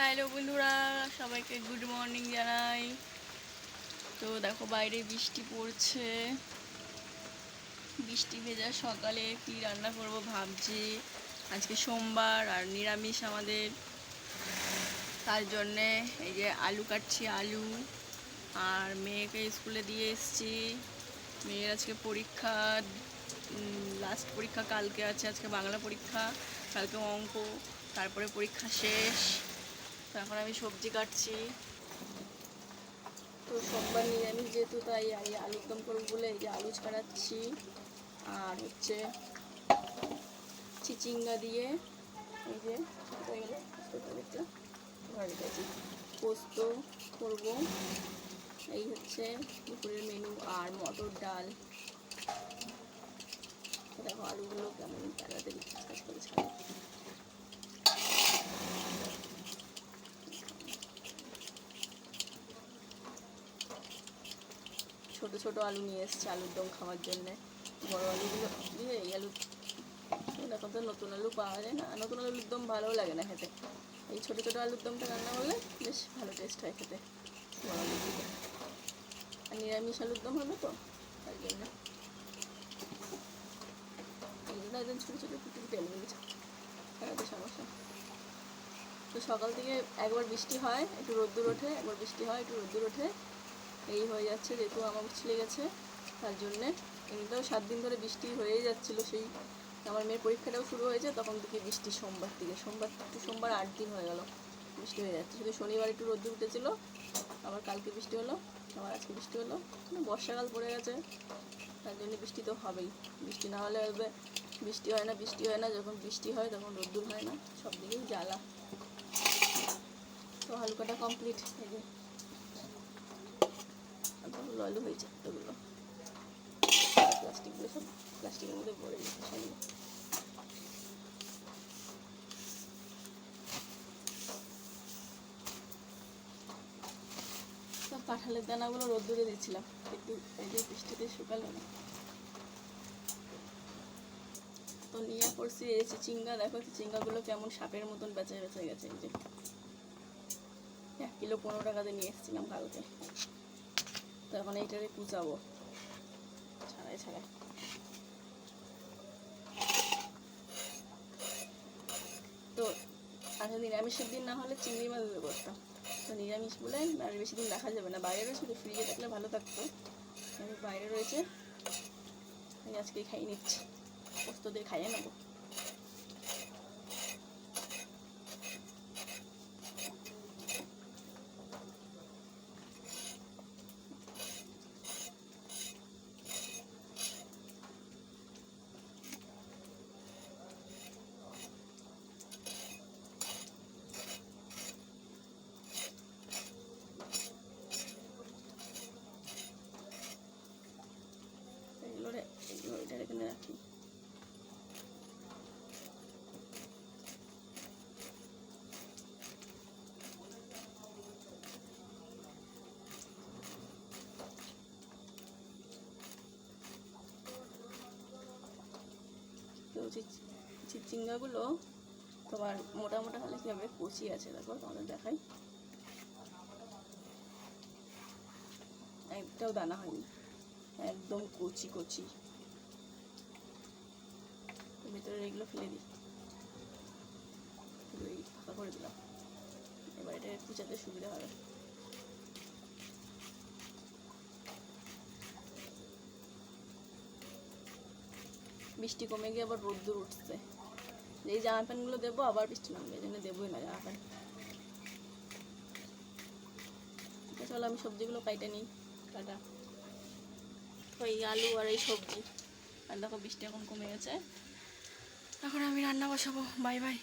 Hello বন্ধুরা, সবাইকে good morning জানাই। তো দেখো বাইরে বৃষ্টি পড়ছে। বৃষ্টি ভেজা সকালে কি রান্না করব ভাবছি। আজকে সোমবার আর নিরামিষ আমাদের। তার জন্যে এই যে আলু কাটছি আলু। আর মেয়েকে স্কুলে দিয়ে এসেছি। মেয়ের আজকে পরীক্ষা লাস্ট পরীক্ষা কালকে আছে, আজকে বাংলা পরীক্ষা। কালকে অঙ্ক, তারপরে পরীক্ষা শেষ। তো এখন আমি সবজি কাটছি। তো সোমবার নিরামিষ যেহেতু, তাই এই আলুর দম করব বলে এই যে আলু ছাড়াচ্ছি। আর হচ্ছে চিচিঙ্গা দিয়ে এই যে হয়ে ঘরে পোস্ত করব। এই হচ্ছে দুপুরের মেনু আর মটর ডাল। দেখো আলুগুলো কেমন, তাড়াতাড়ি কাজ করে ছোট ছোট আলু নিয়ে এসছে, আলুর দম খাওয়ার জন্যে। বড় আলুগুলো এই আলু এখন তো নতুন আলু পাওয়া যায় না। নতুন আলুর দম ভালোও লাগে না খেতে। এই ছোটো ছোটো আলুর দমটা রান্না করলে বেশ ভালো টেস্ট হয় খেতে। বড় আর নিরামিষ আলুর দম হবে তো? তার জন্য। ছোটো ছোটো কুটি কুটি আলু নিয়েছে তো সমস্যা। তো সকাল থেকে একবার বৃষ্টি হয়, একটু রোদ্দুর ওঠে, একবার বৃষ্টি হয়, একটু রোদ্দুর ওঠে। এই হয়ে যাচ্ছে, যেহেতু আমার ছিলে গেছে, তার জন্যে। এমনিতেও সাত দিন ধরে বৃষ্টি হয়েই যাচ্ছিল, সেই আমার মেয়ের পরীক্ষাটাও শুরু হয়েছে, তখন থেকে বৃষ্টি সোমবার থেকে, সোমবার সোমবার আট দিন হয়ে গেল বৃষ্টি হয়ে যাচ্ছে। শুধু শনিবার একটু রোদ্দুর উঠেছিল, আবার কালকে বৃষ্টি হলো, আবার আজকে বৃষ্টি হলো। মানে বর্ষাকাল পড়ে গেছে, তার জন্য বৃষ্টি তো হবেই। বৃষ্টি না হলে হবে, বৃষ্টি হয় না, বৃষ্টি হয় না, যখন বৃষ্টি হয় তখন রোদ্দুর হয় না, সব দিকেই জ্বালা। তো হালকাটা কমপ্লিট এই যে। এতগুলো আলু হয়েছে এতগুলো প্লাস্টিকগুলো সব প্লাস্টিকের মধ্যে ভরে সবগুলো সব কাঁঠালের দানাগুলো রোদ্দুরে দিচ্ছিলাম একটু এই যে বৃষ্টিতে শুকালো না। তো নিয়ে পড়ছি এই চিচিঙ্গা দেখো চিচিঙ্গাগুলো কেমন সাপের মতন বেঁচে বেঁচে গেছে। এই যে এক কিলো পনেরো টাকাতে নিয়ে এসেছিলাম কালকে। তো এখন এইটারে কুচাবো। ছাড়াই ছাড়াই। তো আচ্ছা নিরামিষের দিন না হলে চিংড়ি মাছ দিয়ে করতাম তো নিরামিষ বলে আর বেশি দিন দেখা যাবে না। বাইরে রয়েছে তো ফ্রিজে থাকলে ভালো থাকতো। আমি বাইরে রয়েছে, আমি আজকেই খাইয়ে নিচ্ছি। পোস্ত দিয়ে খাইয়ে নেব এগুলো রে এখানে রাখি চিচিঙ্গাগুলো তোমার মোটা মোটা হলে কী হবে কচি আছে দেখো তোমাদের দেখাই। একটাও দানা হয়নি। একদম কচি কচি। ভিতরে এগুলো ফেলে দিই। ফাঁকা করে দিলাম। এবার এটা কুচাতে সুবিধা হবে। বৃষ্টি কমে গিয়ে আবার রোদ্দুর উঠছে। এই জামা প্যান্টগুলো দেবো আবার বৃষ্টি নামবে এই জন্য দেবোই না জামা প্যান্ট। আছে, চলো আমি সবজিগুলো কাইটে নিই। টাটা। ওই আলু আর এই সবজি। আর দেখো বৃষ্টি এখন কমে গেছে। এখন আমি রান্না বসাবো। Bye bye.